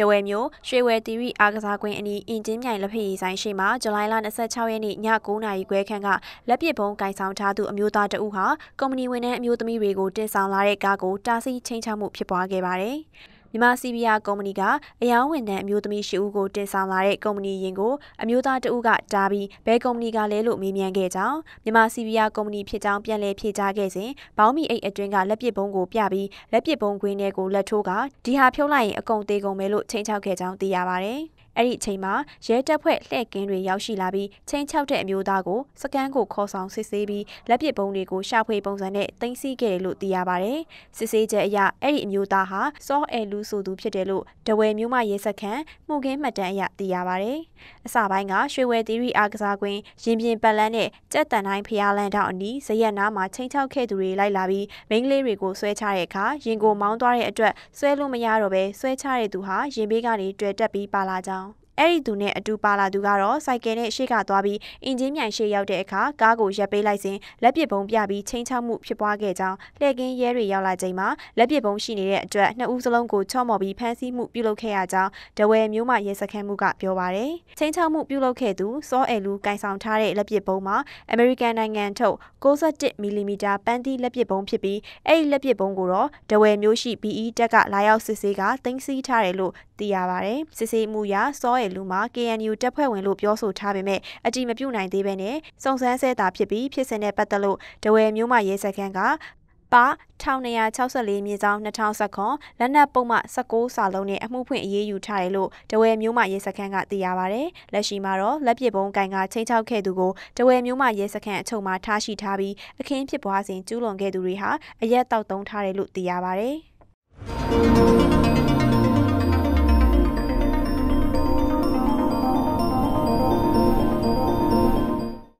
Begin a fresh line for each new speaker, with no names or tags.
တဝဲမျိုးရွှေဝဲတီရီအားကစားကွင်းအနီးအင်ဂျင်မြိုင်လက်ဖက်ရည်ဆိုင်ရှိမှာဇူလိုင်လ26ရက်နေ့ည9:00နာရီခွဲခန့်ကလက်ပစ်ဗုံးကင်ဆောင်ထားသူအမျိုးသားတဦးဟာကုမ္ပဏီဝန်ထမ်းအမျိုးသမီးတွေကိုတင်ဆောင်လာတဲ့ကားကိုတားဆီးချိန်ချမှုဖြစ်ပွားခဲ့ပါတယ်။ မြန်မာစီဗီယာကုမ္ပဏီကအယောင်းဝန်ထမ်းအမျိုးသမီးရှိဦးကိုတင်ဆောင်လာတဲ့ကုမ္ပဏီရင်ကိုအမျိုးသားတဦးကတားပြီးဘယ်ကုမ္ပဏီကလဲလို့မေးမြန်းခဲ့ကြောင်းမြန်မာစီဗီယာကုမ္ပဏီဖြစ်ကြောင်းပြန်လည်ဖြေကြားခဲ့စဉ်ဘောင်းမီအိတ်အတွင်းကလက်ပစ်ဘုံကိုပြပြီးလက်ပစ်ဘုံခွင်းထဲကိုလက်ထိုးကဒီဟာဖြုတ်လိုက်ရင်အကုန်သေးကုန်မယ်လို့ချိန်ချောက်ခဲ့ကြောင်းသိရပါဗျ။အဲ့ဒီအချိန်မှာရဲတပ်ဖွဲ့လှည့်ကင်းတွေရောက်ရှိလာပြီးချင်းချောက်တဲ့အမျိုးသားကိုစကန်ကိုခေါ်ဆောင်စစ်ဆေးပြီးလက်ပစ်ပုံးတွေကိုရှာဖွေပုံစံနဲ့တင်စီခဲ့တယ်လို့သိရပါတယ်။စစ်ဆေးချက်အရအဲ့ဒီအမျိုးသားဟာစောအဲလူဆိုသူဖြစ်တယ်လို့ဒဝယ်မျိုးမရဲစခန်းမှုခင်းမှတ်တမ်းအရသိရပါတယ်။အစပိုင်းကရွှေဝဲသီရီအားကစားကွင်းရင်ပြင်ပတ်လန်းနဲ့ကြက်တန်တိုင်းဖျားလန်းတောင်အနီးဇရက်နားမှာချင်းချောက်ခဲ့သူတွေလိုက်လာပြီးမိန်းကလေးတွေကိုဆွဲချတဲ့အခါရင်ကိုမောင်းသွားတဲ့အတွက်ဆွဲလို့မရတော့ဘဲဆွဲချတဲ့သူဟာရင်ဘေးကနေတွေ့တက်ပြီးပါလာကြောင်း အဲ့ဒီသူနဲ့အတူပါလာသူကတော့စိုက်ကယ်နဲ့ရှေ့ကသွားပြီးအင်ဂျင်မြိုင်ရှေ့ရောက်တဲ့အခါကားကိုရပ်ပေးလိုက်စဉ်လက်ပစ်ပုံးပြပြီးချင်းချောက်မှုဖြစ်ပွားခဲ့ကြောင်းလှည့်ကင်းရဲတွေရောက်လာချိန်မှာလက်ပစ်ပုံးရှိနေတဲ့အတွက်နှစ်ဦးစလုံးကိုချော့မော်ပြီးဖမ်းဆီးမှုပြုလုပ်ခဲ့ရကြောင်းဒဝယ်မျိုးမရဲစခန်းမှုကပြောပါရယ်ချင်းချောက်မှုပြုလုပ်ခဲ့သူစောအဲလူကင်ဆောင်ထားတဲ့လက်ပစ်ပုံးမှာအမေရိကန်နိုင်ငံထုတ်61မီလီမီတာပန်းသီးလက်ပစ်ပုံးဖြစ်ပြီးအဲ့ဒီလက်ပစ်ပုံးကိုတော့ဒဝယ်မျိုးရှိ BE တက်ကလာရောက်စစ်ဆေးကတင်စီထားတယ်လို့ သိရပါရယ်စစ်ဆေးမှုရာစောအဲလူမှာ KNU တပ်ဖွဲ့ဝင်လို့ပြောဆိုထားပေမဲ့အတိမပြုတ်နိုင်သေးဘဲနဲ့စုံစမ်းဆဲတာဖြစ်ပြီးဖြစ်စဉ်နဲ့ပတ်သက်လို့ဒဝယ်မျိုးမရဲစခန်းကပါ1264မြေဆောင်2019လက်နက်ပုံမှ19စာလုံးနဲ့အမှုဖွင့်အရေးယူထားတယ်လို့တဝဲမျိုးမရဲစခန်းကသိရပါဗျ။လက်ရှိမှာတော့လက်ပစ်ပုံးကင်ကချင်းချောက်ခဲ့သူကိုတဝဲမျိုးမရဲစခန်းအချုပ်မှာထားရှိထားပြီးအခင်းဖြစ်ပွားစဉ်ကျူးလွန်ခဲ့သူတွေဟာအရက်တောက်တုံးထားတယ်လို့သိရပါဗျ။